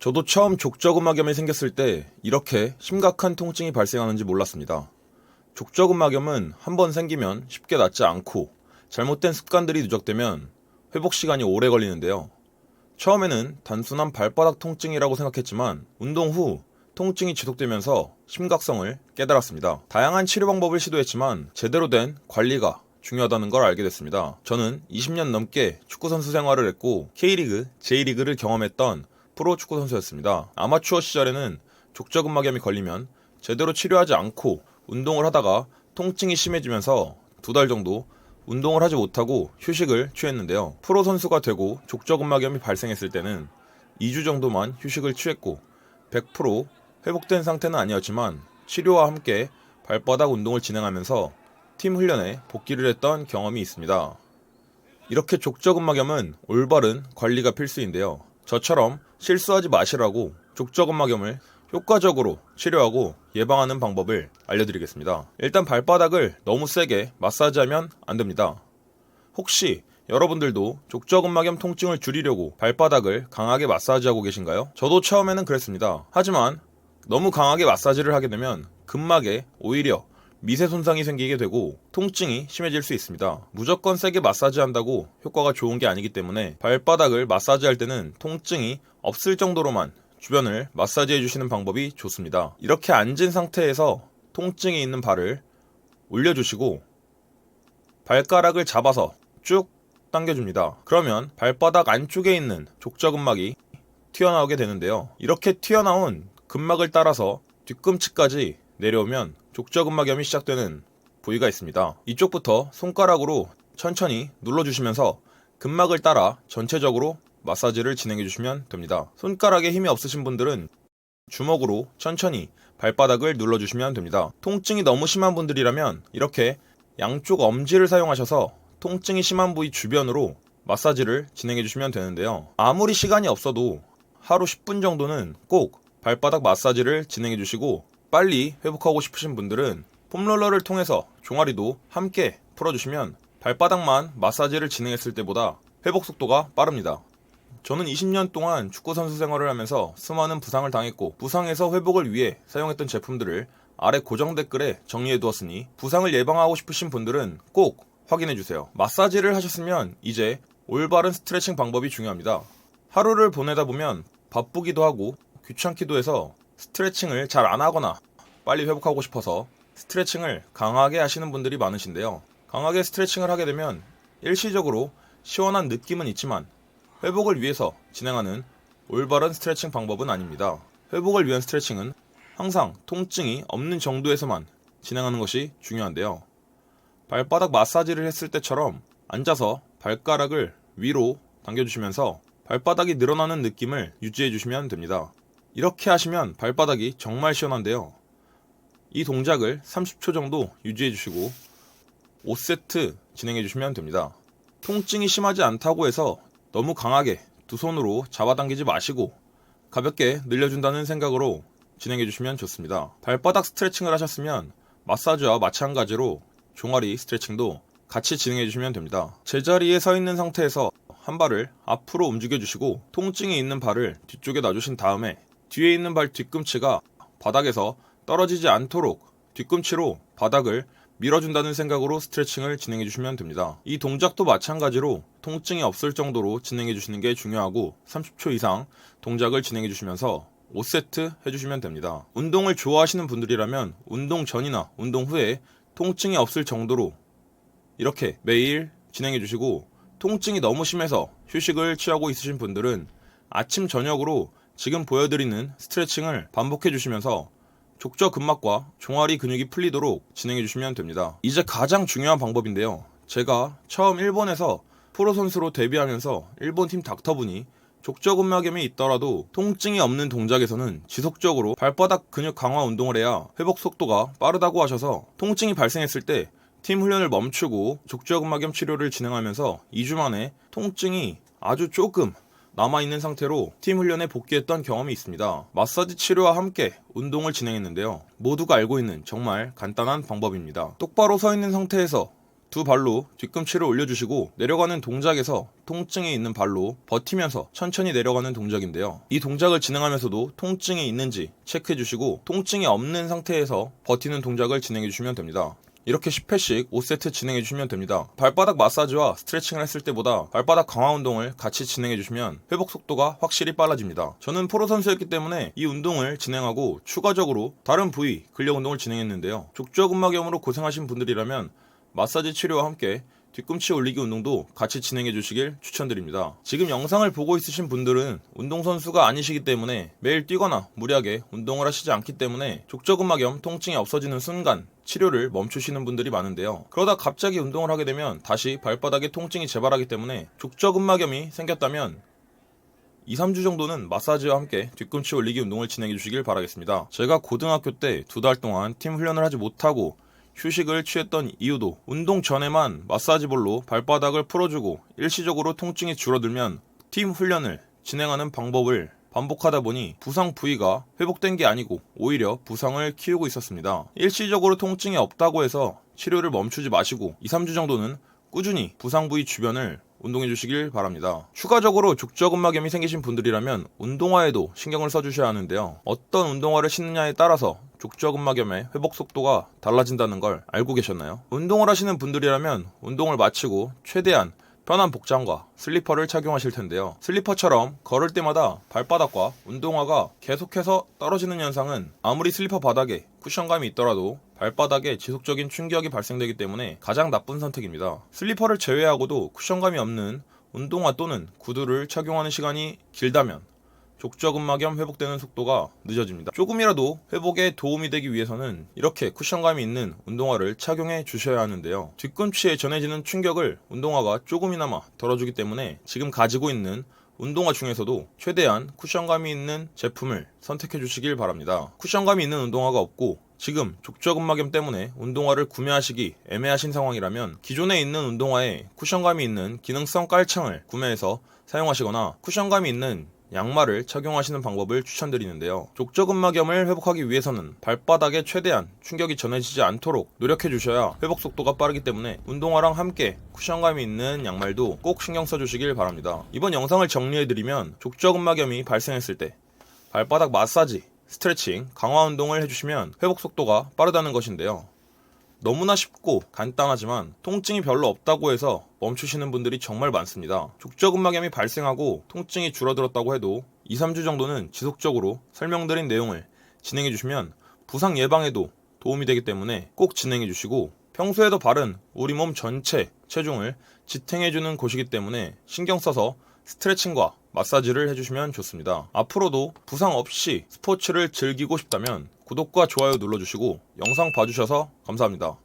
저도 처음 족저근막염이 생겼을 때 이렇게 심각한 통증이 발생하는지 몰랐습니다. 족저근막염은 한 번 생기면 쉽게 낫지 않고 잘못된 습관들이 누적되면 회복 시간이 오래 걸리는데요. 처음에는 단순한 발바닥 통증이라고 생각했지만 운동 후 통증이 지속되면서 심각성을 깨달았습니다. 다양한 치료 방법을 시도했지만 제대로 된 관리가 중요하다는 걸 알게 됐습니다. 저는 20년 넘게 축구선수 생활을 했고 K리그, J리그를 경험했던 프로 축구 선수였습니다. 아마추어 시절에는 족저근막염이 걸리면 제대로 치료하지 않고 운동을 하다가 통증이 심해지면서 두 달 정도 운동을 하지 못하고 휴식을 취했는데요. 프로 선수가 되고 족저근막염이 발생했을 때는 2주 정도만 휴식을 취했고 100% 회복된 상태는 아니었지만 치료와 함께 발바닥 운동을 진행하면서 팀 훈련에 복귀를 했던 경험이 있습니다. 이렇게 족저근막염은 올바른 관리가 필수인데요. 저처럼 실수하지 마시라고 족저근막염을 효과적으로 치료하고 예방하는 방법을 알려드리겠습니다. 일단 발바닥을 너무 세게 마사지하면 안 됩니다. 혹시 여러분들도 족저근막염 통증을 줄이려고 발바닥을 강하게 마사지하고 계신가요? 저도 처음에는 그랬습니다. 하지만 너무 강하게 마사지를 하게 되면 근막에 오히려 미세 손상이 생기게 되고 통증이 심해질 수 있습니다. 무조건 세게 마사지한다고 효과가 좋은 게 아니기 때문에 발바닥을 마사지할 때는 통증이 없을 정도로만 주변을 마사지해 주시는 방법이 좋습니다. 이렇게 앉은 상태에서 통증이 있는 발을 올려주시고 발가락을 잡아서 쭉 당겨줍니다. 그러면 발바닥 안쪽에 있는 족저근막이 튀어나오게 되는데요. 이렇게 튀어나온 근막을 따라서 뒤꿈치까지 내려오면 족저근막염이 시작되는 부위가 있습니다. 이쪽부터 손가락으로 천천히 눌러주시면서 근막을 따라 전체적으로 마사지를 진행해 주시면 됩니다. 손가락에 힘이 없으신 분들은 주먹으로 천천히 발바닥을 눌러주시면 됩니다. 통증이 너무 심한 분들이라면 이렇게 양쪽 엄지를 사용하셔서 통증이 심한 부위 주변으로 마사지를 진행해 주시면 되는데요. 아무리 시간이 없어도 하루 10분 정도는 꼭 발바닥 마사지를 진행해 주시고 빨리 회복하고 싶으신 분들은 폼롤러를 통해서 종아리도 함께 풀어주시면 발바닥만 마사지를 진행했을 때보다 회복 속도가 빠릅니다. 저는 20년 동안 축구 선수 생활을 하면서 수많은 부상을 당했고 부상에서 회복을 위해 사용했던 제품들을 아래 고정 댓글에 정리해 두었으니 부상을 예방하고 싶으신 분들은 꼭 확인해 주세요. 마사지를 하셨으면 이제 올바른 스트레칭 방법이 중요합니다. 하루를 보내다 보면 바쁘기도 하고 귀찮기도 해서 스트레칭을 잘 안 하거나 빨리 회복하고 싶어서 스트레칭을 강하게 하시는 분들이 많으신데요. 강하게 스트레칭을 하게 되면 일시적으로 시원한 느낌은 있지만 회복을 위해서 진행하는 올바른 스트레칭 방법은 아닙니다. 회복을 위한 스트레칭은 항상 통증이 없는 정도에서만 진행하는 것이 중요한데요. 발바닥 마사지를 했을 때처럼 앉아서 발가락을 위로 당겨주시면서 발바닥이 늘어나는 느낌을 유지해 주시면 됩니다. 이렇게 하시면 발바닥이 정말 시원한데요. 이 동작을 30초 정도 유지해 주시고 5세트 진행해 주시면 됩니다. 통증이 심하지 않다고 해서 너무 강하게 두 손으로 잡아당기지 마시고 가볍게 늘려준다는 생각으로 진행해 주시면 좋습니다. 발바닥 스트레칭을 하셨으면 마사지와 마찬가지로 종아리 스트레칭도 같이 진행해 주시면 됩니다. 제자리에 서 있는 상태에서 한 발을 앞으로 움직여 주시고 통증이 있는 발을 뒤쪽에 놔주신 다음에 뒤에 있는 발 뒤꿈치가 바닥에서 떨어지지 않도록 뒤꿈치로 바닥을 밀어준다는 생각으로 스트레칭을 진행해 주시면 됩니다. 이 동작도 마찬가지로 통증이 없을 정도로 진행해 주시는 게 중요하고 30초 이상 동작을 진행해 주시면서 5세트 해주시면 됩니다. 운동을 좋아하시는 분들이라면 운동 전이나 운동 후에 통증이 없을 정도로 이렇게 매일 진행해 주시고 통증이 너무 심해서 휴식을 취하고 있으신 분들은 아침 저녁으로 지금 보여드리는 스트레칭을 반복해 주시면서 족저 근막과 종아리 근육이 풀리도록 진행해 주시면 됩니다. 이제 가장 중요한 방법인데요. 제가 처음 일본에서 프로 선수로 데뷔하면서 일본 팀 닥터분이 족저근막염이 있더라도 통증이 없는 동작에서는 지속적으로 발바닥 근육 강화 운동을 해야 회복 속도가 빠르다고 하셔서 통증이 발생했을 때 팀 훈련을 멈추고 족저근막염 치료를 진행하면서 2주 만에 통증이 아주 조금 남아있는 상태로 팀 훈련에 복귀했던 경험이 있습니다. 마사지 치료와 함께 운동을 진행했는데요. 모두가 알고 있는 정말 간단한 방법입니다. 똑바로 서 있는 상태에서 두 발로 뒤꿈치를 올려주시고 내려가는 동작에서 통증이 있는 발로 버티면서 천천히 내려가는 동작인데요. 이 동작을 진행하면서도 통증이 있는지 체크해 주시고 통증이 없는 상태에서 버티는 동작을 진행해 주시면 됩니다. 이렇게 10회씩 5세트 진행해 주시면 됩니다. 발바닥 마사지와 스트레칭을 했을 때보다 발바닥 강화 운동을 같이 진행해 주시면 회복 속도가 확실히 빨라집니다. 저는 프로 선수였기 때문에 이 운동을 진행하고 추가적으로 다른 부위 근력 운동을 진행했는데요. 족저근막염으로 고생하신 분들이라면 마사지 치료와 함께 뒤꿈치 올리기 운동도 같이 진행해 주시길 추천드립니다. 지금 영상을 보고 있으신 분들은 운동선수가 아니시기 때문에 매일 뛰거나 무리하게 운동을 하시지 않기 때문에 족저근막염 통증이 없어지는 순간 치료를 멈추시는 분들이 많은데요. 그러다 갑자기 운동을 하게 되면 다시 발바닥에 통증이 재발하기 때문에 족저근막염이 생겼다면 2, 3주 정도는 마사지와 함께 뒤꿈치 올리기 운동을 진행해 주시길 바라겠습니다. 제가 고등학교 때 두 달 동안 팀 훈련을 하지 못하고 휴식을 취했던 이유도 운동 전에만 마사지볼로 발바닥을 풀어주고 일시적으로 통증이 줄어들면 팀 훈련을 진행하는 방법을 반복하다 보니 부상 부위가 회복된 게 아니고 오히려 부상을 키우고 있었습니다. 일시적으로 통증이 없다고 해서 치료를 멈추지 마시고 2, 3주 정도는 꾸준히 부상 부위 주변을 운동해 주시길 바랍니다. 추가적으로 족저근막염이 생기신 분들이라면 운동화에도 신경을 써주셔야 하는데요. 어떤 운동화를 신느냐에 따라서 족저 근막염의 회복 속도가 달라진다는 걸 알고 계셨나요? 운동을 하시는 분들이라면 운동을 마치고 최대한 편한 복장과 슬리퍼를 착용하실 텐데요. 슬리퍼처럼 걸을 때마다 발바닥과 운동화가 계속해서 떨어지는 현상은 아무리 슬리퍼 바닥에 쿠션감이 있더라도 발바닥에 지속적인 충격이 발생되기 때문에 가장 나쁜 선택입니다. 슬리퍼를 제외하고도 쿠션감이 없는 운동화 또는 구두를 착용하는 시간이 길다면 족저근막염 회복되는 속도가 늦어집니다. 조금이라도 회복에 도움이 되기 위해서는 이렇게 쿠션감이 있는 운동화를 착용해 주셔야 하는데요. 뒤꿈치에 전해지는 충격을 운동화가 조금이나마 덜어주기 때문에 지금 가지고 있는 운동화 중에서도 최대한 쿠션감이 있는 제품을 선택해 주시길 바랍니다. 쿠션감이 있는 운동화가 없고 지금 족저근막염 때문에 운동화를 구매하시기 애매하신 상황이라면 기존에 있는 운동화에 쿠션감이 있는 기능성 깔창을 구매해서 사용하시거나 쿠션감이 있는 양말을 착용하시는 방법을 추천드리는데요. 족저근막염을 회복하기 위해서는 발바닥에 최대한 충격이 전해지지 않도록 노력해 주셔야 회복 속도가 빠르기 때문에 운동화랑 함께 쿠션감이 있는 양말도 꼭 신경 써 주시길 바랍니다. 이번 영상을 정리해 드리면 족저근막염이 발생했을 때 발바닥 마사지, 스트레칭, 강화 운동을 해주시면 회복 속도가 빠르다는 것인데요. 너무나 쉽고 간단하지만 통증이 별로 없다고 해서 멈추시는 분들이 정말 많습니다. 족저근막염이 발생하고 통증이 줄어들었다고 해도 2, 3주 정도는 지속적으로 설명드린 내용을 진행해 주시면 부상 예방에도 도움이 되기 때문에 꼭 진행해 주시고 평소에도 바른 우리 몸 전체 체중을 지탱해 주는 곳이기 때문에 신경 써서 스트레칭과 마사지를 해주시면 좋습니다. 앞으로도 부상 없이 스포츠를 즐기고 싶다면 구독과 좋아요 눌러주시고 영상 봐주셔서 감사합니다.